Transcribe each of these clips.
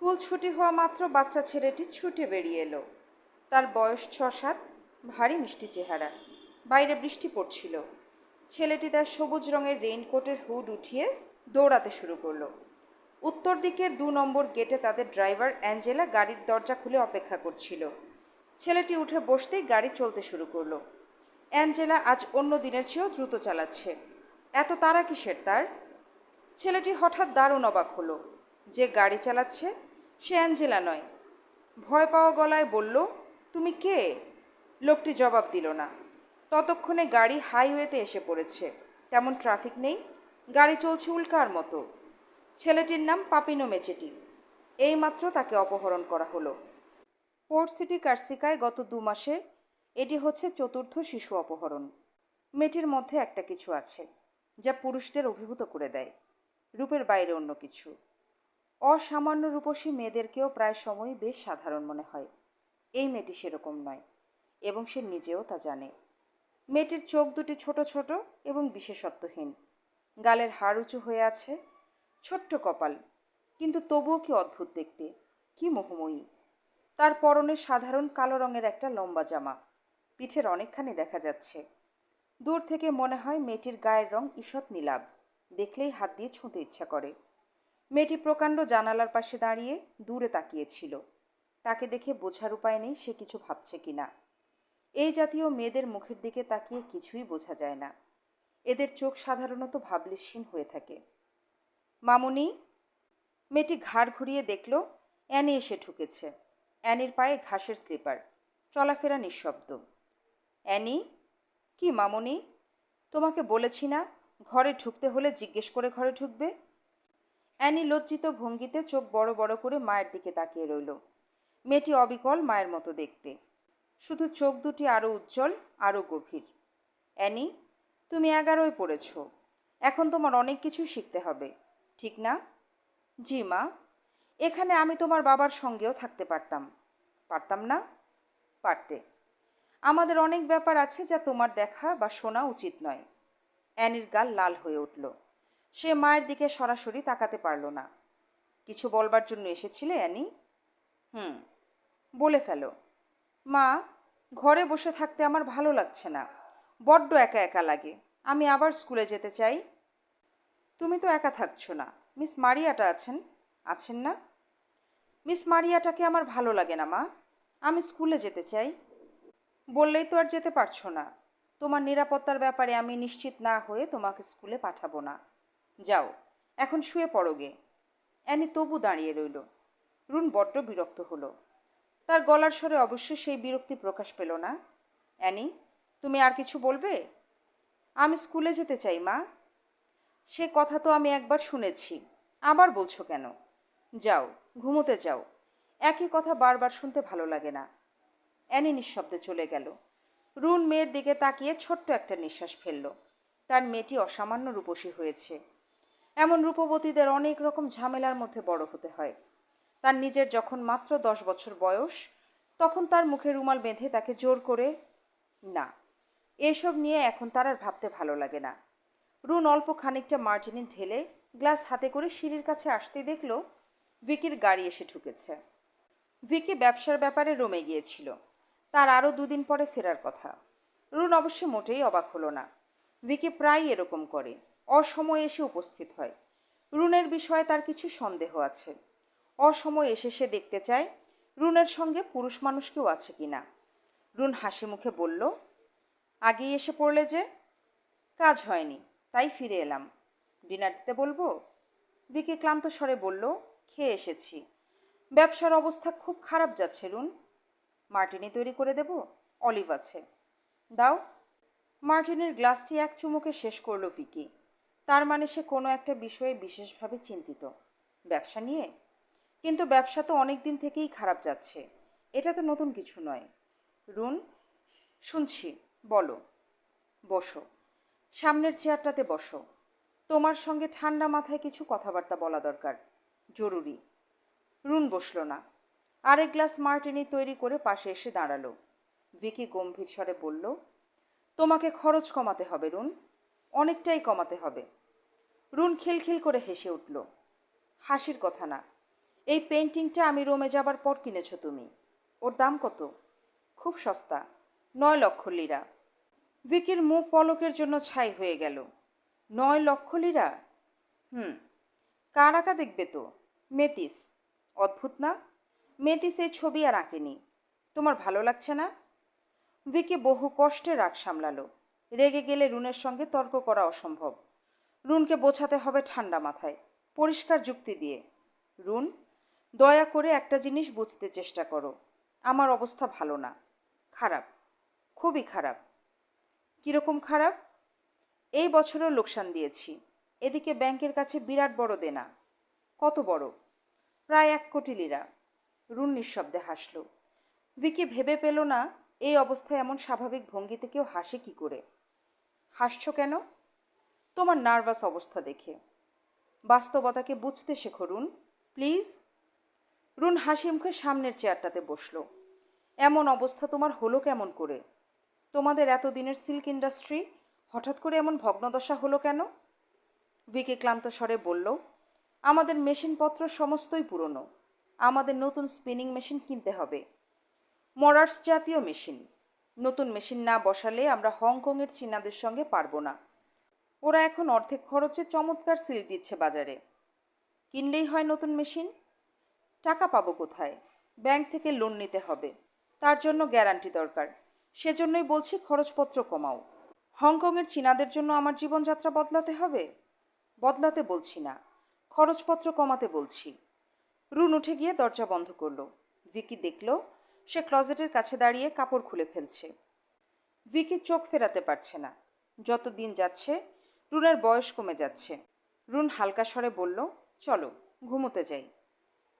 School ছুটি হওয়া মাত্র বাচ্চা ছেলেটি ছুটে বেরিয়ে এলো। তার বয়স ছ সাত ভারী মিষ্টি চেহারা। বাইরে বৃষ্টি পড়ছিল। ছেলেটি তার সবুজ রঙের রেইনকোটের হুড উঠিয়ে দৌড়াতে শুরু করল। উত্তর দিকের দু নম্বর গেটে তাদের ড্রাইভার অ্যাঞ্জেলা গাড়ির দরজা খুলে অপেক্ষা করছিল। ছেলেটি উঠে বসতেই গাড়ি চলতে শুরু করল। অ্যাঞ্জেলা আজ অন্য দিনের চেয়েও দ্রুত চালাচ্ছে। এত তারা কিসের তার? ছেলেটি হঠাৎ দারুণ অবাক হলো। যে গাড়ি চালাচ্ছে সে অ্যাঞ্জেলা নয়। ভয় পাওয়া গলায় বলল, তুমি কে? লোকটি জবাব দিল না। ততক্ষণে গাড়ি হাইওয়েতে এসে পড়েছে। তেমন ট্রাফিক নেই। গাড়ি চলছে উল্কার মতো। ছেলেটির নাম পাপিনো মেচেটি। এইমাত্র তাকে অপহরণ করা হলো। পোর্ট সিটি কার্সিকায় গত দু মাসে এটি হচ্ছে চতুর্থ শিশু অপহরণ। মেয়েটির মধ্যে একটা কিছু আছে, যা পুরুষদের অভিভূত করে দেয়। রূপের বাইরে অন্য কিছু। অসামান্য রূপসী মেয়েদেরকেও প্রায় সময়ই বেশ সাধারণ মনে হয়। এই মেয়েটি সেরকম নয় এবং সে নিজেও তা জানে। মেয়েটির চোখ দুটি ছোট ছোট এবং বিশেষত্বহীন। গালের হাড় উঁচু হয়ে আছে, ছোট্ট কপাল। কিন্তু তবুও কি অদ্ভুত দেখতে, কি মোহময়ী। তার পরনে সাধারণ কালো রঙের একটা লম্বা জামা। পিঠের অনেকখানি দেখা যাচ্ছে। দূর থেকে মনে হয় মেয়েটির গায়ের রং ঈষৎ নীলাভ। দেখলেই হাত দিয়ে ছুঁতে ইচ্ছা করে। মেয়েটি প্রকাণ্ড জানালার পাশে দাঁড়িয়ে দূরে তাকিয়েছিল। তাকে দেখে বোঝার উপায় নেই সে কিছু ভাবছে কিনা। এই জাতীয় মেয়েদের মুখের দিকে তাকিয়ে কিছুই বোঝা যায় না। এদের চোখ সাধারণত ভাবলেশহীন হয়ে থাকে। মামুনি? মেয়েটি ঘাড় ঘুরিয়ে দেখল, অ্যানি এসে ঠুকেছে। অ্যানির পায়ে ঘাসের স্লিপার। চলাফেরা নিঃশব্দ। অ্যানি? কি মামুনি? তোমাকে বলেছি না, ঘরে ঢুকতে হলে জিজ্ঞেস করে ঘরে ঢুকবে। অ্যানি লজ্জিত ভঙ্গিতে চোখ বড় বড় করে মায়ের দিকে তাকিয়ে রইল। মেয়েটি অবিকল মায়ের মতো দেখতে। শুধু চোখ দুটি আরও উজ্জ্বল আরও গভীর। অ্যানি, তুমি এগারোয় পড়েছ। এখন তোমার অনেক কিছু শিখতে হবে। ঠিক না? জি মা। এখানে আমি তোমার বাবার সঙ্গেও থাকতে পারতাম। পারতাম না? পারতে। আমাদের অনেক ব্যাপার আছে যা তোমার দেখা বা শোনা উচিত নয়। অ্যানির গাল লাল হয়ে উঠল। সে মায়ের দিকে সরাসরি তাকাতে পারল না। কিছু বলবার জন্য এসেছিলে, অ্যানি? হুম, বলে ফেলো। মা, ঘরে বসে থাকতে আমার ভালো লাগছে না। বড্ড একা একা লাগে। আমি আবার স্কুলে যেতে চাই? তুমি তো একা থাকছো না। মিস মারিয়াটা আছেন? আছেন না? মিস মারিয়াটাকে আমার ভালো লাগে না, মা। আমি স্কুলে যেতে চাই। বললেই তো আর যেতে পারছ না। তোমার নিরাপত্তার ব্যাপারে আমি নিশ্চিত না হয়ে তোমাকে স্কুলে পাঠাবো না। যাও, এখন শুয়ে পড়োগে অ্যানি তবু দাঁড়িয়ে রইল। রুন বড্ড বিরক্ত হলো। তার গলার স্বরে অবশ্য সেই বিরক্তি প্রকাশ পেল না। অ্যানি, তুমি আর কিছু বলবে? আমি স্কুলে যেতে চাই, মা। সে কথা তো আমি একবার শুনেছি। আবার বলছো কেন? যাও, ঘুমোতে যাও। একই কথা বারবার শুনতে ভালো লাগে না। অ্যানি নিঃশব্দে চলে গেল। রুন মেয়ের দিকে তাকিয়ে ছোট্ট একটা নিঃশ্বাস ফেলল। তার মেয়েটি অসামান্য রূপসী হয়েছে। এমন রূপবতীদের অনেক রকম ঝামেলার মধ্যে বড় হতে হয়। তার নিজের যখন মাত্র দশ বছর বয়স, তখন তার মুখে রুমাল বেঁধে তাকে জোর করে, না, এসব নিয়ে এখন তার আর ভাবতে ভালো লাগে না। রুন অল্প খানিকটা মার্জিনিন ঢেলে গ্লাস হাতে করে সিঁড়ির কাছে আসতে দেখল, ভিকির গাড়ি এসে ঢুকেছে। ভিকি ব্যবসার ব্যাপারে রমে গিয়েছিল। তার আরও দুদিন পরে ফেরার কথা। রুন অবশ্য মোটেই অবাক হলো না। ভিকি প্রায় এরকম করে। অসময়ে এসে উপস্থিত হয়। রুনের বিষয়ে তার কিছু সন্দেহ আছে। অসময় এসে সে দেখতে চায়, রুনের সঙ্গে পুরুষ মানুষ কেউ আছে কি না রুন হাসি মুখে বলল, আগেই এসে পড়লে যে? কাজ হয়নি, তাই ফিরে এলাম। ডিনার দিতে বলব? ভিকি ক্লান্ত স্বরে বলল, খেয়ে এসেছি। ব্যবসার অবস্থা খুব খারাপ যাচ্ছে, রুন। মার্টিনি তৈরি করে দেব? অলিভ আছে। দাও। মার্টিনের গ্লাসটি এক চুমুকে শেষ করল ভিকি। তার মানে সে কোনো একটা বিষয়ে বিশেষভাবে চিন্তিত। ব্যবসা নিয়ে? কিন্তু ব্যবসা তো অনেক দিন থেকেই খারাপ যাচ্ছে। এটা তো নতুন কিছু নয়। রুন, শুনছি। বলো। বসো। সামনের চেয়ারটাতে বসো। তোমার সঙ্গে ঠান্ডা মাথায় কিছু কথাবার্তা বলা দরকার। জরুরি। রুন বসল না। আরেক গ্লাস মার্টিনি তৈরি করে পাশে এসে দাঁড়াল। ভিকি গম্ভীর স্বরে বলল, তোমাকে খরচ কমাতে হবে রুন। অনেকটাই কমাতে হবে। রুন খিলখিল করে হেসে উঠল, হাসির কথা না। এই পেন্টিংটা আমি রোমে যাবার পর কিনেছ তুমি। ওর দাম কত? খুব সস্তা, নয় লক্ষ লিরা। ভিকির মুখ পলকের জন্য ছাই হয়ে গেল, নয় লক্ষ লিরা? হুম, কার আঁকা দেখবে তো? মেতিস। অদ্ভুত না? মেতিস এই ছবি আর আঁকেনি। তোমার ভালো লাগছে না? ভিকি বহু কষ্টে রাগ সামলালো, রেগে গেলে রুনের সঙ্গে তর্ক করা অসম্ভব। রুনকে বোঝাতে হবে ঠান্ডা মাথায়, পরিষ্কার যুক্তি দিয়ে। রুন, দয়া করে একটা জিনিস বুঝতে চেষ্টা করো, আমার অবস্থা ভালো না। খারাপ, খুবই খারাপ। কীরকম খারাপ? এই বছরও লোকসান দিয়েছি, এদিকে ব্যাংকের কাছে বিরাট বড় দেনা। কত বড়? প্রায় এক কোটি লিরা। রুন নিঃশব্দে হাসল। ভিকি ভেবে পেল না, এই অবস্থায় এমন স্বাভাবিক ভঙ্গিতে কেউ হাসে কি করে? হাসছো কেন? তোমার নার্ভাস অবস্থা দেখে। বাস্তবতাকে বুঝতে শেখো, রুন। প্লিজ। রুন হাসি মুখে সামনের চেয়ারটাতে বসল। এমন অবস্থা তোমার হলো কেমন করে? তোমাদের এতদিনের সিল্ক ইন্ডাস্ট্রি হঠাৎ করে এমন ভগ্নদশা হলো কেন? ভিকি ক্লান্ত স্বরে বলল, আমাদের মেশিনপত্র সমস্তই পুরনো। আমাদের নতুন স্পিনিং মেশিন কিনতে হবে। মরার্স জাতীয় মেশিন। নতুন মেশিন না বসালে আমরা হংকংয়ের চীনাদের সঙ্গে পারব না। ওরা এখন অর্ধেক খরচে চমৎকার সিল দিচ্ছে বাজারে। কিনলেই হয় নতুন মেশিন। টাকা পাবো কোথায়? ব্যাংক থেকে লোন নিতে হবে। তার জন্য গ্যারান্টি দরকার। সেজন্যই বলছি খরচপত্র কমাও। হংকংয়ের চীনাদের জন্য আমার জীবনযাত্রা বদলাতে হবে? বদলাতে বলছি না। খরচপত্র কমাতে বলছি। রুন উঠে গিয়ে দরজা বন্ধ করল। ভিকি দেখল, সে ক্লজেটের কাছে দাঁড়িয়ে কাপড় খুলে ফেলছে। ভিকি চোখ ফেরাতে পারছে না। যত দিন যাচ্ছে রুনের বয়স কমে যাচ্ছে। রুন হালকা স্বরে বলল, চলো, ঘুমোতে যাই।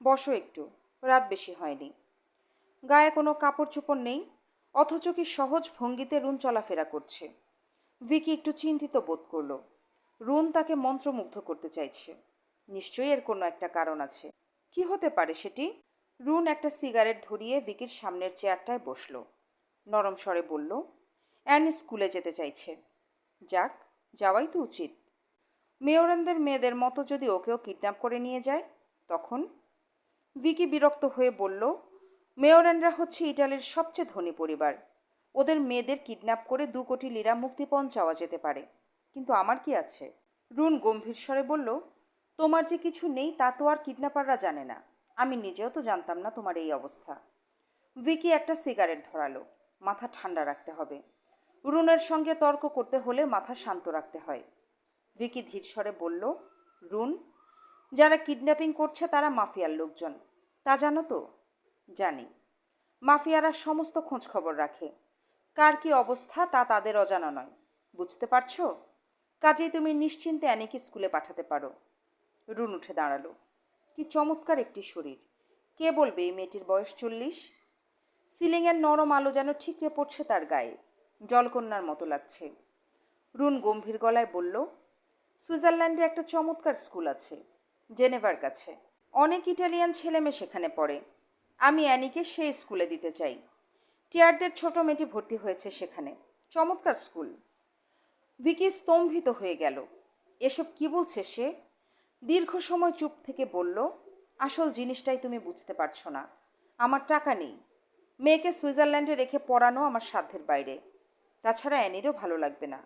বসো একটু, রাত বেশি হয়নি। গায়ে কোনো কাপড় চোপড় নেই, অথচ কি সহজ ভঙ্গিতে রুন চলাফেরা করছে। ভিকি একটু চিন্তিত বোধ করল। রুন তাকে মন্ত্রমুগ্ধ করতে চাইছে। নিশ্চয়ই এর কোনো একটা কারণ আছে। কি হতে পারে সেটি? রুন একটা সিগারেট ধরিয়ে ভিকির সামনের চেয়ারটায় বসল। নরম স্বরে বলল, অ্যান স্কুলে যেতে চাইছে। যাক যাওয়াই তো উচিত। মেয়রানদের মেয়েদের মতো যদি ওকেও কিডন্যাপ করে নিয়ে যায়, তখন? ভিকি বিরক্ত হয়ে বলল মেয়রানরা হচ্ছে ইটালির সবচেয়ে ধনী পরিবার। ওদের মেয়েদের কিডন্যাপ করে দু কোটি লিরা মুক্তিপণ চাওয়া যেতে পারে। কিন্তু আমার কি আছে? রুন গম্ভীর স্বরে বলল, তোমার যে কিছু নেই তা তো আর কিডন্যাপাররা জানে না। আমি নিজেও তো জানতাম না তোমার এই অবস্থা। ভিকি একটা সিগারেট ধরালো। মাথা ঠান্ডা রাখতে হবে। রুনের সঙ্গে তর্ক করতে হলে মাথা শান্ত রাখতে হয়। ভিকি ধীর স্বরে বলল, রুন, যারা কিডন্যাপিং করছে তারা মাফিয়ার লোকজন। তা জানো তো? জানি। মাফিয়ারা সমস্ত খোঁজ খবর রাখে। কার কি অবস্থা তা তাদের অজানা নয়। বুঝতে পারছ? কাজেই তুমি নিশ্চিন্তে অ্যানিকে স্কুলে পাঠাতে পারো। রুন উঠে দাঁড়াল। কি চমৎকার একটি শরীর। কে বলবে এই মেয়েটির বয়স চল্লিশ? সিলিংয়ের নরম আলো যেন ঠিকরে পড়ছে তার গায়ে। জলকন্যার মতো লাগছে। রুন গম্ভীর গলায় বলল, সুইজারল্যান্ডে একটা চমৎকার স্কুল আছে, জেনেভার কাছে। অনেক ইটালিয়ান ছেলেমেয়ে সেখানে পড়ে। আমি অ্যানিকে সেই স্কুলে দিতে চাই। টিয়ারদের ছোট মেয়েটি ভর্তি হয়েছে সেখানে। চমৎকার স্কুল। ভিকি স্তম্ভিত হয়ে গেল। এসব কি বলছে সে? দীর্ঘ সময় চুপ থেকে বলল, আসল জিনিসটাই তুমি বুঝতে পারছ না। আমার টাকা নেই। মেয়েকে সুইজারল্যান্ডে রেখে পড়ানো আমার সাধ্যের বাইরে। তাছাড়া অ্যানিরও ভালো লাগবে না।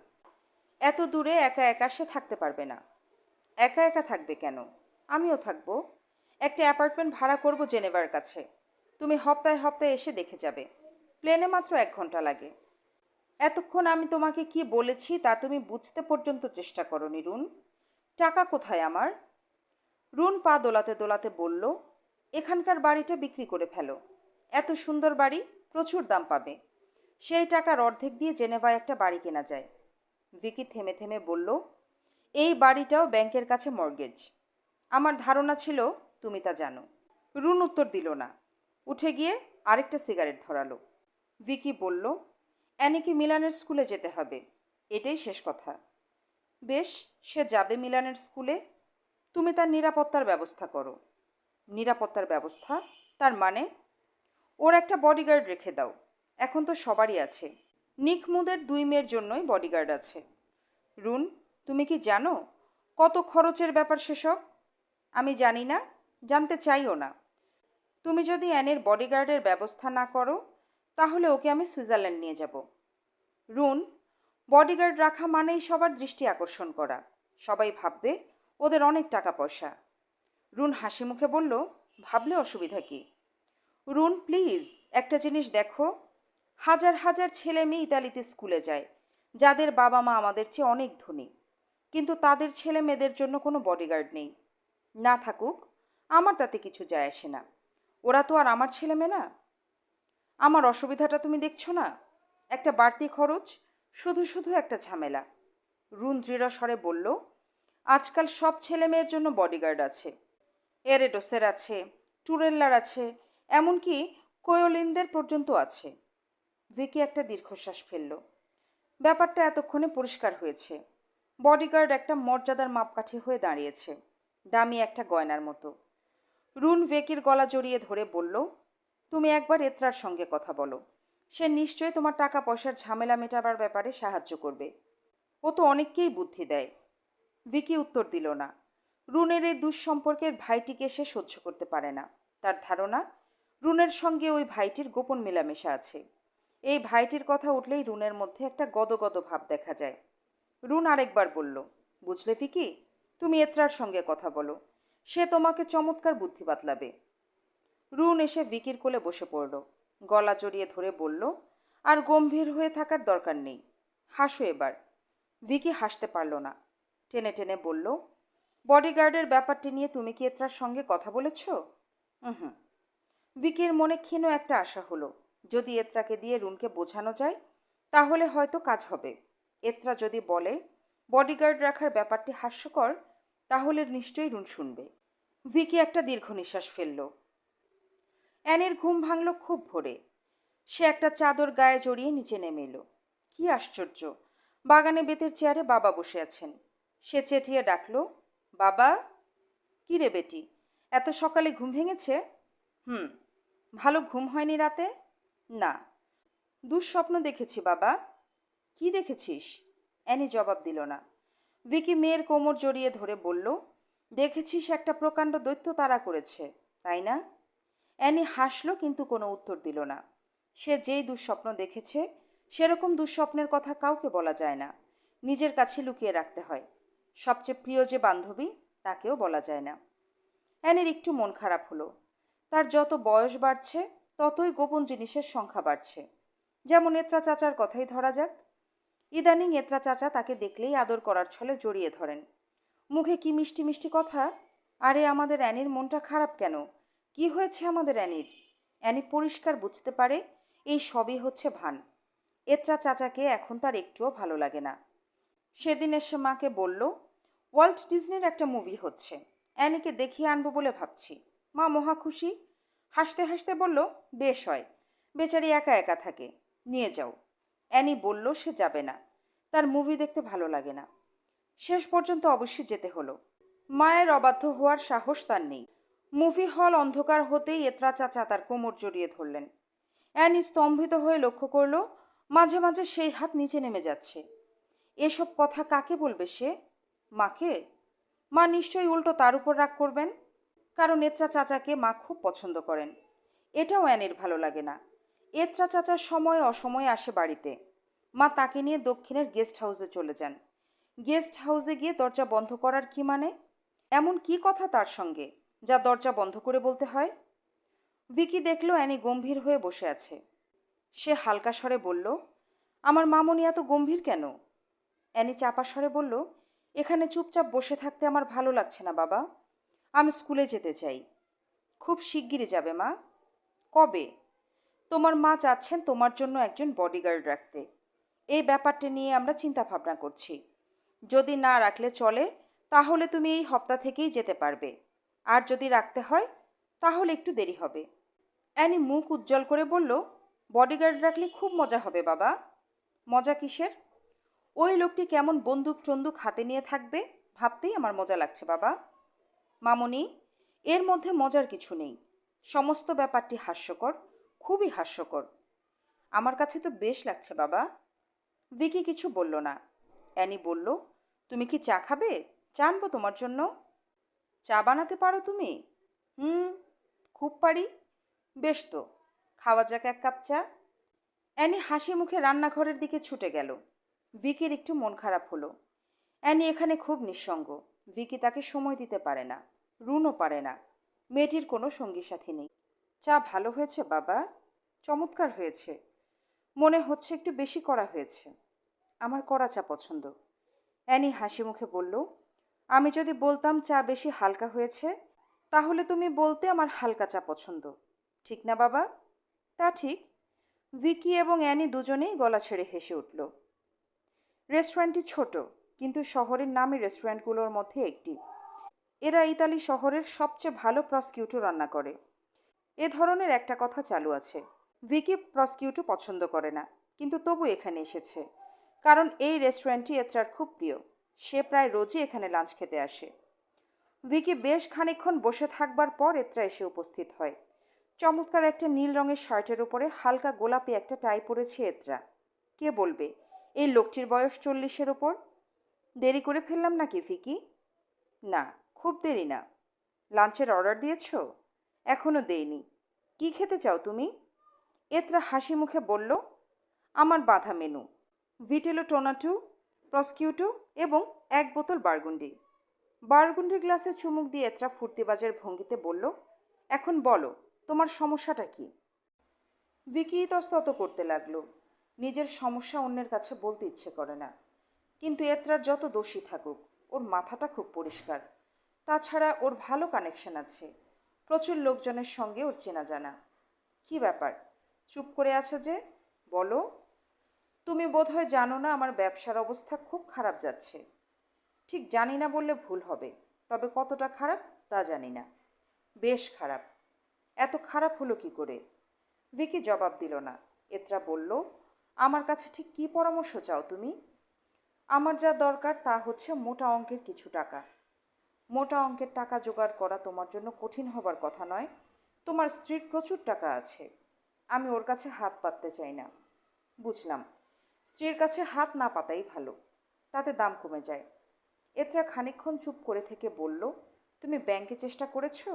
এত দূরে একা একা সে থাকতে পারবে না। একা একা থাকবে কেন? আমিও থাকব। একটা অ্যাপার্টমেন্ট ভাড়া করব জেনেভার কাছে। তুমি হপ্তায় হপ্তায় এসে দেখে যাবে। প্লেনে মাত্র এক ঘণ্টা লাগে। এতক্ষণ আমি তোমাকে কি বলেছি তা তুমি বুঝতে পর্যন্ত চেষ্টা করো রুন টাকা কোথায় আমার? রুন পা দোলাতে দোলাতে বলল, এখানকার বাড়িটা বিক্রি করে ফেলো। এত সুন্দর বাড়ি, প্রচুর দাম পাবে। সেই টাকার অর্ধেক দিয়ে জেনেভায় একটা বাড়ি কেনা যায়। ভিকি থেমে থেমে বলল, এই বাড়িটাও ব্যাংকের কাছে মর্গেজ। আমার ধারণা ছিল তুমি তা জানো রুন উত্তর দিল না। উঠে গিয়ে আরেকটা সিগারেট ধরালো। ভিকি বলল, অ্যানিকে মিলানের স্কুলে যেতে হবে। এটাই শেষ কথা। বেশ, সে যাবে মিলানের স্কুলে। তুমি তার নিরাপত্তার ব্যবস্থা করো। নিরাপত্তার ব্যবস্থা? তার মানে? ওর একটা বডিগার্ড রেখে দাও। এখন তো সবারই আছে। নিকমুদের দুই মেয়ের জন্যই বডিগার্ড আছে। রুন, তুমি কি জানো কত খরচের ব্যাপার সেসব? আমি জানি না, জানতে চাইও না। তুমি যদি অ্যানের বডিগার্ডের ব্যবস্থা না করো, তাহলে ওকে আমি সুইজারল্যান্ড নিয়ে যাব। রুন বডিগার্ড রাখা মানেই সবার দৃষ্টি আকর্ষণ করা। সবাই ভাববে ওদের অনেক টাকা পয়সা। রুন হাসি মুখে বলল, ভাবলে অসুবিধা কি? রুন প্লিজ একটা জিনিস দেখো। হাজার হাজার ছেলে মেয়ে ইতালিতে স্কুলে যায়, যাদের বাবা মা আমাদের চেয়ে অনেক ধনী। কিন্তু তাদের ছেলে মেয়েদের জন্য কোনো বডিগার্ড নেই। না থাকুক, আমার তাতে কিছু যায় আসে না। ওরা তো আর আমার ছেলে মেয়ে না। আমার অসুবিধাটা তুমি দেখছ না? একটা বাড়তি খরচ, শুধু শুধু একটা ঝামেলা। রুন দৃঢ় স্বরে বলল, আজকাল সব ছেলে মেয়ের জন্য বডিগার্ড আছে। এরেডোসের আছে, টুরেল্লার আছে, এমনকি কোয়োলিনদের পর্যন্ত আছে। ভিকি একটা দীর্ঘশ্বাস ফেলল। ব্যাপারটা এতক্ষণে পরিষ্কার হয়েছে। বডিগার্ড একটা মর্যাদার মাপকাঠি হয়ে দাঁড়িয়েছে, দামি একটা গয়নার মতো। রুন ভেকির গলা জড়িয়ে ধরে বলল, তুমি একবার এত্রার সঙ্গে কথা বলো। সে নিশ্চয়ই তোমার টাকা পয়সার ঝামেলা মেটাবার ব্যাপারে সাহায্য করবে। ও তো অনেককেই বুদ্ধি দেয়। ভিকি উত্তর দিল না। রুনের এই দুঃসম্পর্কের ভাইটিকে সে সহ্য করতে পারে না। তার ধারণা, রুনের সঙ্গে ওই ভাইটির গোপন মেলামেশা আছে। এই ভাইটির কথা উঠলেই রুনের মধ্যে একটা গদগদ ভাব দেখা যায়। রুন আরেকবার বলল, বুঝলে ফিকি? তুমি এত্রার সঙ্গে কথা বলো। সে তোমাকে চমৎকার বুদ্ধি বাতলাবে। রুন এসে ভিকির কোলে বসে পড়ল। গলা জড়িয়ে ধরে বলল, আর গম্ভীর হয়ে থাকার দরকার নেই। হাসো এবার। ভিকি হাসতে পারল না। টেনে টেনে বলল, বডিগার্ডের ব্যাপারটি নিয়ে তুমি কি এত্রার সঙ্গে কথা বলেছ? হুম ভিকির মনে ক্ষীণ একটা আশা হলো। যদি এত্রাকে দিয়ে রুনকে বোঝানো যায়, তাহলে হয়তো কাজ হবে। এত্রা যদি বলে, বডিগার্ড রাখার ব্যাপারটি হাস্যকর, তাহলে নিশ্চয়ই রুন শুনবে। ভিকি একটা দীর্ঘ নিঃশ্বাস ফেলল। অ্যানের ঘুম ভাঙল খুব ভোরে। সে একটা চাদর গায়ে জড়িয়ে নিচে নেমে এলো। কি আশ্চর্য! বাগানে বেতের চেয়ারে বাবা বসে আছেন। সে চেঁচিয়ে ডাকলো, বাবা! কি রে বেটি? এত সকালে ঘুম ভেঙেছে? হুম, ভালো ঘুম হয়নি রাতে? না। দুঃস্বপ্ন দেখেছি, বাবা। কি দেখেছিস? অ্যানি জবাব দিল না। ভিকি মেয়ের কোমর জড়িয়ে ধরে বলল, দেখেছিস একটা প্রকাণ্ড দৈত্য তারা করেছে, তাই না? অ্যানি হাসলো কিন্তু কোনো উত্তর দিল না। সে যেই দুঃস্বপ্ন দেখেছে, সেরকম দুঃস্বপ্নের কথা কাউকে বলা যায় না। নিজের কাছে লুকিয়ে রাখতে হয়। সবচেয়ে প্রিয় যে বান্ধবী, তাকেও বলা যায় না। অ্যানির একটু মন খারাপ হলো। তার যত বয়স বাড়ছে ততই গোপন জিনিসের সংখ্যা বাড়ছে। যেমন নেত্রা চাচার কথাই ধরা যাক। ইদানিং এত্রা চাচা তাকে দেখলেই আদর করার ছলে জড়িয়ে ধরেন। মুখে কি মিষ্টি মিষ্টি কথা? আরে আমাদের অ্যানির মনটা খারাপ কেন? কি হয়েছে আমাদের অ্যানির? অ্যানি পরিষ্কার বুঝতে পারে, এই সবই হচ্ছে ভান। এত্রা চাচাকে এখন তার একটুও ভালো লাগে না। সেদিন এসে মাকে বলল, ওয়াল্ট ডিজনির একটা মুভি হচ্ছে। অ্যানিকে দেখিয়ে আনব বলে ভাবছি। মা মহা খুশি হাসতে হাসতে বলল, বেশ হয়। বেচারি একা একা থাকে। নিয়ে যাও। অ্যানি বলল, সে যাবে না। তার মুভি দেখতে ভালো লাগে না। শেষ পর্যন্ত অবশ্যই যেতে হলো। মায়ের অবাধ্য হওয়ার সাহস তার নেই। মুভি হল অন্ধকার হতেই এত্রা চাচা তার কোমর জড়িয়ে ধরলেন। অ্যানি স্তম্ভিত হয়ে লক্ষ্য করল, মাঝে মাঝে সেই হাত নিচে নেমে যাচ্ছে। এসব কথা কাকে বলবে সে? মাকে? মা নিশ্চয়ই উল্টো তার উপর রাগ করবেন? কারণ এত্রা চাচাকে মা খুব পছন্দ করেন। এটাও অ্যানির ভালো লাগে না। এত্রা চাচার সময় অসময়ে আসে বাড়িতে। মা তাকে নিয়ে দক্ষিণের গেস্ট হাউসে চলে যান। গেস্ট হাউসে গিয়ে দরজা বন্ধ করার কি মানে? এমন কি কথা তার সঙ্গে, যা দরজা বন্ধ করে বলতে হয়? ভিকি দেখল অ্যানি গম্ভীর হয়ে বসে আছে। সে হালকা স্বরে বলল, আমার মামনি এত গম্ভীর কেন? অ্যানি চাপা স্বরে বলল, এখানে চুপচাপ বসে থাকতে আমার ভালো লাগছে না বাবা। আমি স্কুলে যেতে চাই। খুব শিগগিরই যাবে, মা। কবে? তোমার মা চাচ্ছেন তোমার জন্য একজন বডিগার্ড রাখতে। এই ব্যাপারটা নিয়ে আমরা চিন্তা ভাবনা করছি। যদি না রাখলে চলে, তাহলে তুমি এই হপ্তা থেকেই যেতে পারবে। আর যদি রাখতে হয়, তাহলে একটু দেরি হবে। অ্যানি মুখ উজ্জ্বল করে বলল বডিগার্ড রাখলে খুব মজা হবে, বাবা। মজা কিসের? ওই লোকটি কেমন বন্দুক টন্দুক হাতে নিয়ে থাকবে? ভাবতেই আমার মজা লাগছে, বাবা। মামনি, এর মধ্যে মজার কিছু নেই। সমস্ত ব্যাপারটি হাস্যকর, খুবই হাস্যকর। আমার কাছে তো বেশ লাগছে বাবা। ভিকি কিছু বলল না। অ্যানি বলল, তুমি কি চা খাবে? চা আনব তোমার জন্য? চা বানাতে পারো তুমি? হুম, খুব পারি। বেশ তো, খাওয়া যাক এক কাপ চা। অ্যানি হাসি মুখে রান্নাঘরের দিকে ছুটে গেল। ভিকির একটু মন খারাপ হলো। অ্যানি এখানে খুব নিঃসঙ্গ। ভিকি তাকে সময় দিতে পারে না, রুনও পারে না, মেয়েটির কোনো সঙ্গী সাথী নেই। চা ভালো হয়েছে, বাবা? চমৎকার হয়েছে। মনে হচ্ছে একটু বেশি করা হয়েছে। আমার কড়া চা পছন্দ। অ্যানি হাসি মুখে বলল, আমি যদি বলতাম চা বেশি হালকা হয়েছে, তাহলে তুমি বলতে আমার হালকা চা পছন্দ। ঠিক না, বাবা? তা ঠিক। ভিকি এবং অ্যানি দুজনেই গলা ছেড়ে হেসে উঠল। রেস্টুরেন্টটি ছোট কিন্তু শহরের নামী রেস্টুরেন্টগুলোর মধ্যে একটি। এরা ইতালি শহরের সবচেয়ে ভালো প্রসকিউটো রান্না করে। এ ধরনের একটা কথা চালু আছে। ভিকি প্রসকিউটও পছন্দ করে না, কিন্তু তবু এখানে এসেছে। কারণ এই রেস্টুরেন্টটি এত্রার খুব প্রিয়। সে প্রায় রোজই এখানে লাঞ্চ খেতে আসে। ভিকি বেশ খানিকক্ষণ বসে থাকবার পর এত্রা এসে উপস্থিত হয়। চমৎকার একটা নীল রঙের শার্টের উপরে হালকা গোলাপি একটা টাই পরেছে এত্রা। কে বলবে? এই লোকটির বয়স চল্লিশের ওপর দেরি করে ফেললাম নাকি ভিকি না, খুব দেরি না। লাঞ্চের অর্ডার দিয়েছ? এখনও দেইনি। কি খেতে চাও তুমি? এত্রা হাসি মুখে বলল, আমার বাধা মেনু। ভিটেলো টোনাটু, প্রসকিউটো এবং এক বোতল বারগুন্ডি। বারগুন্ডির গ্লাসে চুমুক দিয়ে এত্রা ফুর্তিবাজের ভঙ্গিতে বলল, এখন বলো, তোমার সমস্যাটা কি? ভিকি তস্তত করতে লাগল। নিজের সমস্যা অন্যের কাছে বলতে ইচ্ছে করে না। কিন্তু এত্রার যত দোষী থাকুক, ওর মাথাটা খুব পরিষ্কার। তাছাড়া ওর ভালো কানেকশন আছে। প্রচুর লোকজনের সঙ্গে ওর চেনা জানা কি ব্যাপার? চুপ করে আছো যে? বলো। তুমি বোধহয় জানো না আমার ব্যবসার অবস্থা খুব খারাপ যাচ্ছে। ঠিক জানি না বললে ভুল হবে, তবে কতটা খারাপ তা জানি না। বেশ খারাপ। এত খারাপ হলো কি করে? ভিকি জবাব দিল না। এত্রা বলল, আমার কাছে ঠিক কী পরামর্শ চাও তুমি? আমার যা দরকার তা হচ্ছে মোটা অঙ্কের কিছু টাকা। মোটা অঙ্কের টাকা জোগাড় করা তোমার জন্য কঠিন হবার কথা নয়। তোমার স্ত্রীর প্রচুর টাকা আছে। আমি ওর কাছে হাত পাততে চাই না। বুঝলাম। স্ত্রীর কাছে হাত না পাতাই ভালো। তাতে দাম কমে যায়। এত্রা খানিকক্ষণ চুপ করে থেকে বলল, তুমি ব্যাংকে চেষ্টা করেছ?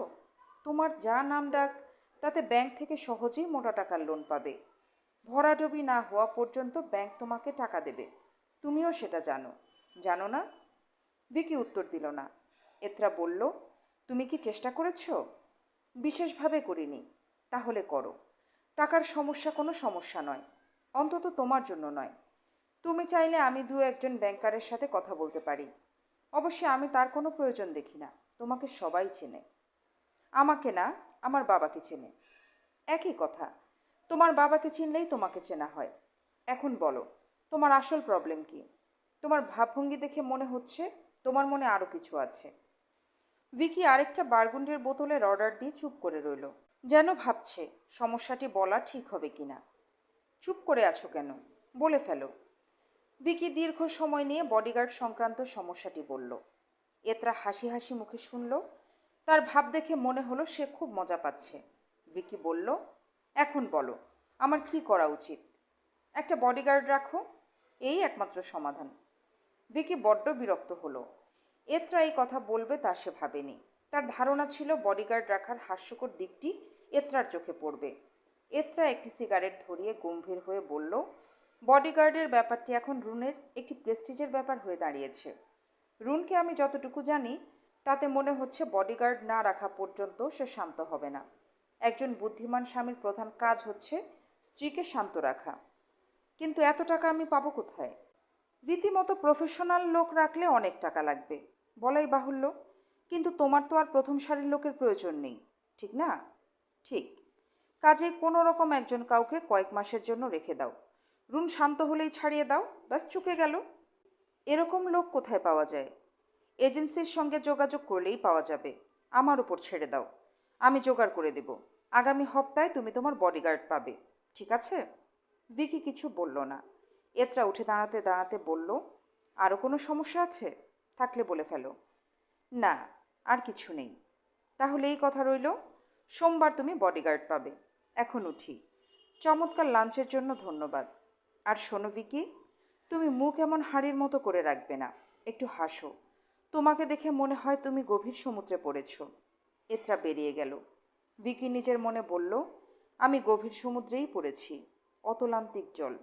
তোমার যা নাম ডাক, তাতে ব্যাংক থেকে সহজেই মোটা টাকার লোন পাবে। ভরাডুবি না হওয়া পর্যন্ত ব্যাংক তোমাকে টাকা দেবে। তুমিও সেটা জানো। জানো না? ভিকি উত্তর দিল না। এত্রা বলল, তুমি কি চেষ্টা করেছ? বিশেষভাবে করিনি। তাহলে করো। টাকার সমস্যা কোনো সমস্যা নয়। অন্তত তোমার জন্য নয়। তুমি চাইলে আমি দু একজন ব্যাংকারের সাথে কথা বলতে পারি। অবশ্যই আমি তার কোনো প্রয়োজন দেখি না। তোমাকে সবাই চেনে। আমাকে না, আমার বাবাকে চেনে। একই কথা। তোমার বাবাকে চিনলেই তোমাকে চেনা হয়। এখন বলো তোমার আসল প্রবলেম কি? তোমার ভাবভঙ্গি দেখে মনে হচ্ছে তোমার মনে আরও কিছু আছে। ভিকি আরেকটা বারগুন্ডের বোতলের অর্ডার দিয়ে চুপ করে রইল। যেন ভাবছে সমস্যাটি বলা ঠিক হবে কি না চুপ করে আছো কেন? বলে ফেলো। ভিকি দীর্ঘ সময় নিয়ে বডিগার্ড সংক্রান্ত সমস্যাটি বলল। এত্রা হাসি হাসি মুখে শুনল। তার ভাব দেখে মনে হলো সে খুব মজা পাচ্ছে। ভিকি বলল, এখন বলো, আমার কি করা উচিত? একটা বডিগার্ড রাখো এই একমাত্র সমাধান। ভিকি বড্ড বিরক্ত হলো। এত্রা এই কথা বলবে তা সে ভাবেনি। তার ধারণা ছিল বডিগার্ড রাখার হাস্যকর দিকটি এত্রার চোখে পড়বে। এত্রা একটি সিগারেট ধরিয়ে গম্ভীর হয়ে বলল বডিগার্ডের ব্যাপারটি এখন রুনের একটি প্রেস্টিজের ব্যাপার হয়ে দাঁড়িয়েছে। রুনকে আমি যতটুকু জানি, তাতে মনে হচ্ছে বডিগার্ড না রাখা পর্যন্ত সে শান্ত হবে না। একজন বুদ্ধিমান স্বামীর প্রধান কাজ হচ্ছে স্ত্রীকে শান্ত রাখা। কিন্তু এত টাকা আমি পাবো কোথায়? রীতিমতো প্রফেশনাল লোক রাখলে অনেক টাকা লাগবে। বলাই বাহুল্য। কিন্তু তোমার তো আর প্রথম সারির লোকের প্রয়োজন নেই, ঠিক না? ঠিক। কাজে কোনো রকম একজন কাউকে কয়েক মাসের জন্য রেখে দাও। রুন শান্ত হলেই ছাড়িয়ে দাও, ব্যাস চুকে গেল। এরকম লোক কোথায় পাওয়া যায়? এজেন্সির সঙ্গে যোগাযোগ করলেই পাওয়া যাবে। আমার উপর ছেড়ে দাও। আমি জোগাড় করে দেব। আগামী হপ্তায় তুমি তোমার বডিগার্ড পাবে। ঠিক আছে? ভিকি কিছু বলল না। এত্রা উঠে দাঁড়াতে দাঁড়াতে বলল আরও কোনো সমস্যা আছে? থাকলে বলে ফেলো। না, আর কিছু নেই। তাহলে এই কথা রইল, সোমবার তুমি বডিগার্ড পাবে। এখন উঠি। চমৎকার লাঞ্চের জন্য ধন্যবাদ। আর শোনো ভিকি, তুমি মুখ এমন হাড়ির মতো করে রাখবে না। একটু হাসো। তোমাকে দেখে মনে হয় তুমি গভীর সমুদ্রে পড়েছ। এত্রা বেরিয়ে গেল। ভিকি নিজের মনে বলল, আমি গভীর সমুদ্রেই পড়েছি। অতলান্তিক জল।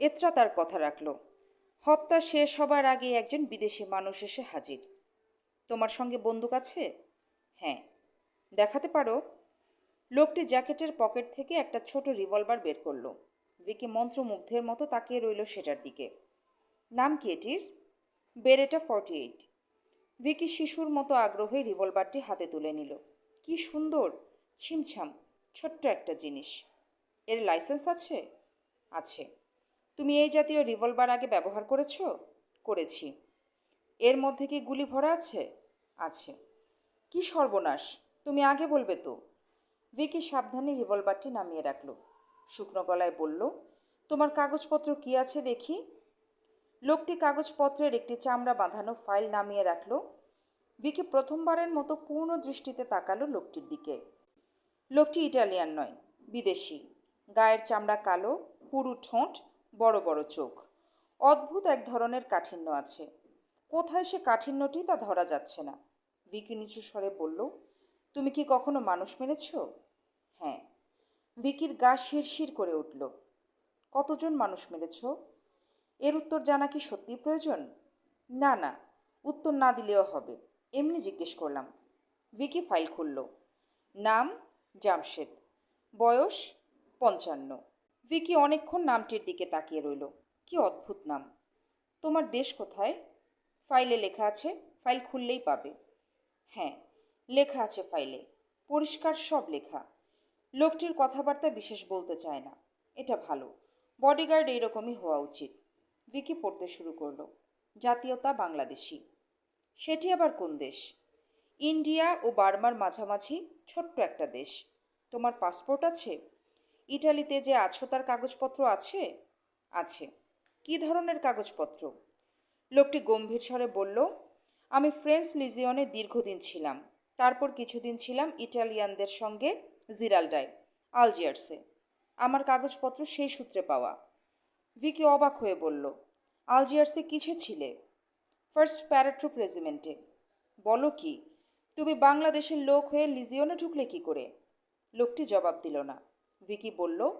এত্রা তার কথা রাখল, হত্যা শেষ হবার আগে একজন বিদেশি মানুষ এসে হাজির। তোমার সঙ্গে বন্দুক আছে? হ্যাঁ। দেখাতে পারো? লোকটি জ্যাকেটের পকেট থেকে একটা ছোট রিভলভার বের করল। ভিকি মন্ত্রমুগ্ধের মতো তাকিয়ে রইল সেটার দিকে। নাম কি এটির? Beretta forty eight. ভিকি শিশুর মতো আগ্রহে রিভলভারটি হাতে তুলে নিল। কি সুন্দর! ছিমছাম, ছোট্ট একটা জিনিস। এর লাইসেন্স আছে? আছে। তুমি এই জাতীয় রিভলভার আগে ব্যবহার করেছ? করেছি। এর মধ্যে কি গুলি ভরা আছে? আছে। কি সর্বনাশ! তুমি আগে বলবে তো। ভিকি সাবধানে রিভলভারটি নামিয়ে রাখল। শুকনো গলায় বলল, তোমার কাগজপত্র কি আছে দেখি? লোকটি কাগজপত্রের একটি চামড়া বাঁধানো ফাইল নামিয়ে রাখল। ভিকি প্রথমবারের মতো পূর্ণ দৃষ্টিতে তাকালো লোকটির দিকে। লোকটি ইটালিয়ান নয়, বিদেশি। গায়ের চামড়া কালো, পুরু ঠোঁট, বড় বড় চোখ। অদ্ভুত এক ধরনের কাঠিন্য আছে। কোথায় সে কাঠিন্যটি তা ধরা যাচ্ছে না। ভিকি নিচু স্বরে বলল, তুমি কি কখনো মানুষ মেরেছ হ্যাঁ। ভিকির গা শিরশির করে উঠল, কতজন মানুষ মেরেছ এর উত্তর জানা কি সত্যি প্রয়োজন? না না, উত্তর না দিলেও হবে, এমনি জিজ্ঞেস করলাম। ভিকি ফাইল খুলল, নাম জামশেদ, বয়স পঞ্চান্ন। ভিকি অনেকক্ষণ নামটির দিকে তাকিয়ে রইল। কি অদ্ভুত নাম। তোমার দেশ কোথায়? ফাইলে লেখা আছে, ফাইল খুললেই পাবে। হ্যাঁ লেখা আছে ফাইলে। পরিষ্কার সব লেখা। লোকটির কথাবার্তা বিশেষ বলতে চায় না। এটা ভালো। বডিগার্ড এইরকমই হওয়া উচিত। ভিকি পড়তে শুরু করল। জাতীয়তা বাংলাদেশি। সেটি আবার কোন দেশ? ইন্ডিয়া ও বার্মার মাঝামাঝি ছোট্ট একটা দেশ। তোমার পাসপোর্ট আছে? ইটালিতে যে আছো তার কাগজপত্র আছে? আছে। কি ধরনের কাগজপত্র? লোকটি গম্ভীর স্বরে বলল, আমি ফ্রেঞ্চ লিজিয়নে দীর্ঘদিন ছিলাম। তারপর কিছুদিন ছিলাম ইটালিয়ানদের সঙ্গে জিরালডায়, আলজিয়ার্সে। আমার কাগজপত্র সেই সূত্রে পাওয়া। ভিকি অবাক হয়ে বলল, আলজিয়ার্সে কিসে ছিলে? ফার্স্ট প্যারাট্রুপ রেজিমেন্টে। বলো কি? তুমি বাংলাদেশের লোক হয়ে লিজিয়নে ঢুকলে কি করে? লোকটি জবাব দিল না। ভিকি বলল,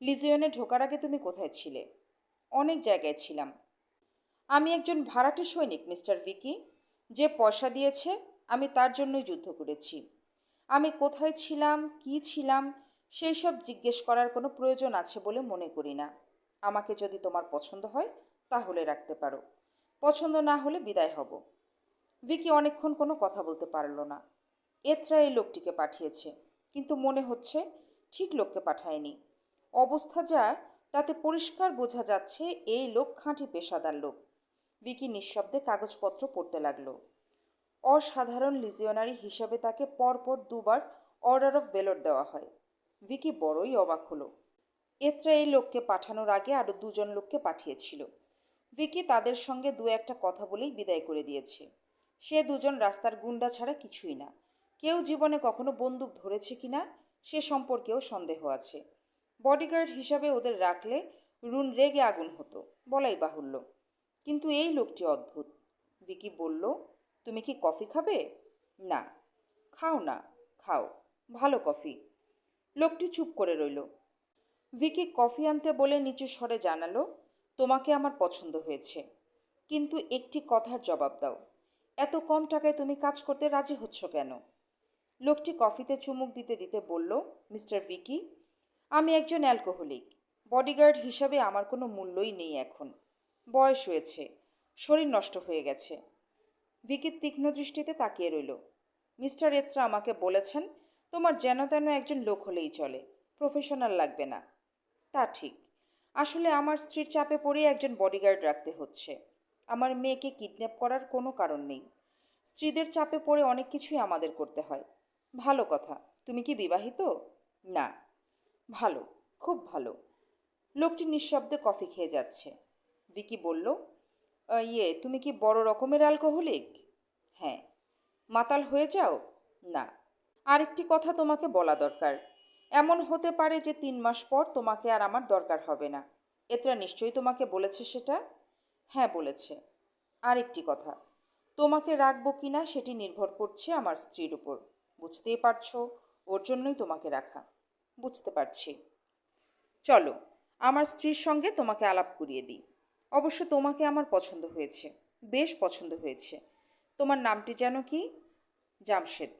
লিজিয়নে ঢোকার আগে তুমি কোথায় ছিলে? অনেক জায়গায় ছিলাম। আমি একজন ভাড়াটে সৈনিক, মিস্টার ভিকি। যে পয়সা দিয়েছে, আমি তার জন্যই যুদ্ধ করেছি। আমি কোথায় ছিলাম, কি ছিলাম, সেই সব জিজ্ঞেস করার কোনো প্রয়োজন আছে বলে মনে করি না। আমাকে যদি তোমার পছন্দ হয়, তাহলে রাখতে পারো। পছন্দ না হলে বিদায় হব ভিকি অনেকক্ষণ কোনো কথা বলতে পারল না। এত্রা এই লোকটিকে পাঠিয়েছে। কিন্তু মনে হচ্ছে ঠিক লোককে পাঠায়নি। অবস্থা যা, তাতে পরিষ্কার বোঝা যাচ্ছে এই লোক খাঁটি পেশাদার লোক। ভিকি নিঃশব্দে কাগজপত্র পড়তে লাগল। অসাধারণ লিজিওনারি হিসাবে তাকে পরপর দুবার অর্ডার অফ ভেলোর দেওয়া হয়। ভিকি বড়ই অবাক হলো। এত্রা এই লোককে পাঠানোর আগে আরও দুজন লোককে পাঠিয়েছিল। ভিকি তাদের সঙ্গে দু একটা কথা বলেই বিদায় করে দিয়েছে। সে দুজন রাস্তার গুন্ডা ছাড়া কিছুই না। কেউ জীবনে কখনো বন্দুক ধরেছে কি না সে সম্পর্কেও সন্দেহ আছে। বডিগার্ড হিসাবে ওদের রাখলে রুন রেগে আগুন হতো, বলাই বাহুল্য। কিন্তু এই লোকটি অদ্ভুত। ভিকি বলল, তুমি কি কফি খাবে? না। খাও না, খাও, ভালো কফি। লোকটি চুপ করে রইল। ভিকি কফি আনতে বলে নিচু স্বরে জানালো, তোমাকে আমার পছন্দ হয়েছে। কিন্তু একটি কথার জবাব দাও। এত কম টাকায় তুমি কাজ করতে রাজি হচ্ছ কেন? লোকটি কফিতে চুমুক দিতে দিতে বলল, মিস্টার ভিকি, আমি একজন অ্যালকোহলিক। বডিগার্ড হিসাবে আমার কোনো মূল্যই নেই এখন। বয়স হয়েছে, শরীর নষ্ট হয়ে গেছে। ভিকি তীক্ষ্ণ দৃষ্টিতে তাকিয়ে রইল। মিস্টার এত্রা আমাকে বলেছেন, তোমার যেন তেন একজন লোক হলেই চলে, প্রফেশনাল লাগবে না। তা ঠিক। আসলে আমার স্ত্রীর চাপে পড়ে একজন বডিগার্ড রাখতে হচ্ছে। আমার মেয়েকে কিডন্যাপ করার কোনো কারণ নেই। স্ত্রীদের চাপে পড়ে অনেক কিছুই আমাদের করতে হয়। ভালো কথা। তুমি কি বিবাহিত? না। ভালো, খুব ভালো। লোকটি নিঃশব্দে কফি খেয়ে যাচ্ছে। ভিকি বলল ইয়ে তুমি কি বড় রকমের অ্যালকোহলিক? হ্যাঁ। মাতাল হয়ে যাও? না। আরেকটি কথা তোমাকে বলা দরকার। এমন হতে পারে যে তিন মাস পর তোমাকে আর আমার দরকার হবে না। এতরা নিশ্চয়ই তোমাকে বলেছে সেটা? হ্যাঁ বলেছে। আরেকটি কথা, তোমাকে রাখব কি না সেটি নির্ভর করছে আমার স্ত্রীর উপর। বুঝতেই পারছ, ওর জন্যই তোমাকে রাখা। বুঝতে পারছি। চলো, আমার স্ত্রীর সঙ্গে তোমাকে আলাপ করিয়ে দিই। অবশ্য তোমাকে আমার পছন্দ হয়েছে, বেশ পছন্দ হয়েছে। তোমার নামটি যেন কি? জামশেদ।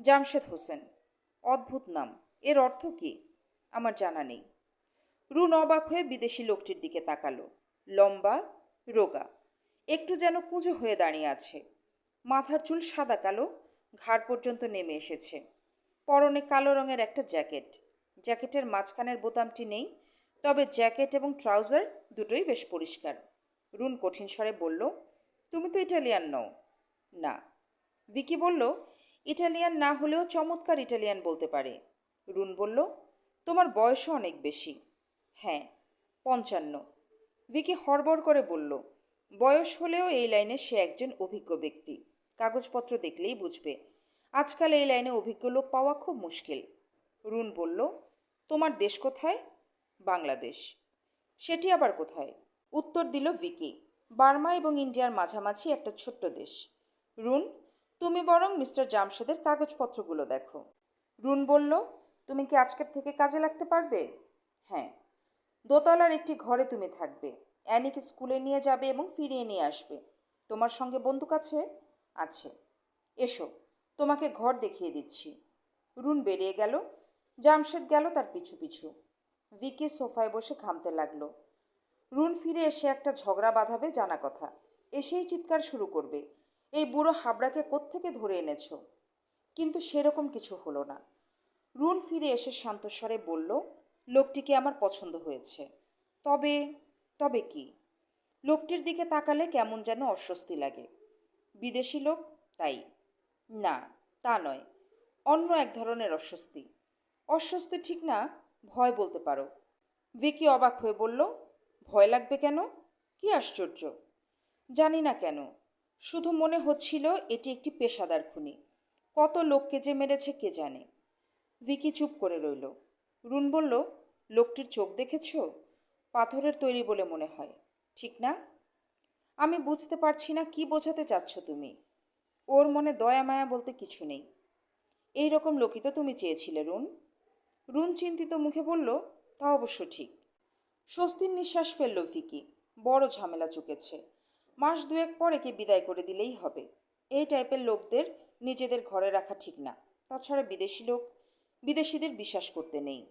জামশেদ হোসেন। অদ্ভুত নাম। এর অর্থ কি? আমার জানা নেই। রুন অবাক হয়ে বিদেশি লোকটির দিকে তাকালো। লম্বা, রোগা। একটু যেন কুঁজো হয়ে দাঁড়িয়ে আছে। মাথার চুল সাদা কালো ঘাড় পর্যন্ত নেমে এসেছে। পরনে কালো রঙের একটা জ্যাকেট। জ্যাকেটের মাঝখানের বোতামটি নেই, তবে জ্যাকেট এবং ট্রাউজার দুটোই বেশ পরিষ্কার। রুন কঠিন স্বরে বলল, তুমি তো ইটালিয়ান নও। না। ভিকি বলল, ইটালিয়ান না হলেও চমৎকার ইটালিয়ান বলতে পারে। রুন বলল, তোমার বয়সও অনেক বেশি। হ্যাঁ। পঞ্চান্ন। ভিকি হড়বড় করে বলল, বয়স হলেও এই লাইনে সে একজন অভিজ্ঞ ব্যক্তি। কাগজপত্র দেখলেই বুঝবে। আজকাল এই লাইনে অভিজ্ঞ লোক পাওয়া খুব মুশকিল। রুন বলল, তোমার দেশ কোথায়? বাংলাদেশ। সেটি আবার কোথায়? উত্তর দিল ভিকি। বার্মা এবং ইন্ডিয়ার মাঝামাঝি একটা ছোট্ট দেশ। রুন, তুমি বরং মিস্টার জামশেদের কাগজপত্রগুলো দেখো। রুন বলল, তুমি কি আজকের থেকে কাজে লাগতে পারবে? হ্যাঁ। দোতলার একটি ঘরে তুমি থাকবে। অ্যানিকে স্কুলে নিয়ে যাবে এবং ফিরিয়ে নিয়ে আসবে। তোমার সঙ্গে বন্দুক আছে? আছে। এসো, তোমাকে ঘর দেখিয়ে দিচ্ছি। রুন বেরিয়ে গেল। জামশেদ গেল তার পিছু পিছু। ভিকে সোফায় বসে ঘামতে লাগল। রুন ফিরে এসে একটা ঝগড়া বাঁধাবে জানা কথা। এসেই চিৎকার শুরু করবে। এই বুড়ো হাবড়াকে কোত্থেকে ধরে এনেছ? কিন্তু সেরকম কিছু হলো না। রুন ফিরে এসে শান্তস্বরে বলল, লোকটিকে আমার পছন্দ হয়েছে। তবে তবে কি? লোকটির দিকে তাকালে কেমন যেন অস্বস্তি লাগে। বিদেশি লোক, তাই? না, তা নয়। অন্য এক ধরনের অস্বস্তি। অস্বস্তি ঠিক না, ভয় বলতে পারো। ভিকি অবাক হয়ে বলল, ভয় লাগবে কেন? কি আশ্চর্য। জানি না কেন। শুধু মনে হচ্ছিল এটি একটি পেশাদার খুনি। কত লোককে যে মেরেছে কে জানে। ভিকি চুপ করে রইল। রুন বলল, লোকটির চোখ দেখেছ? পাথরের তৈরি বলে মনে হয়। ঠিক না? আমি বুঝতে পারছি না কি বোঝাতে চাচ্ছ তুমি। ওর মনে দয়া মায়া বলতে কিছু নেই। এই রকম লোকই তো তুমি চেয়েছিলে, রুন। রুন চিন্তিত মুখে বলল, তা অবশ্য ঠিক। স্বস্তির নিঃশ্বাস ফেলল ভিকি বড় ঝামেলা চুকেছে। মাস দুয়েক পর একে বিদায় করে দিলেই হবে। এই টাইপের লোকদের নিজেদের ঘরে রাখা ঠিক না। তাছাড়া বিদেশি লোক, বিদেশিদের বিশ্বাস করতে নেই।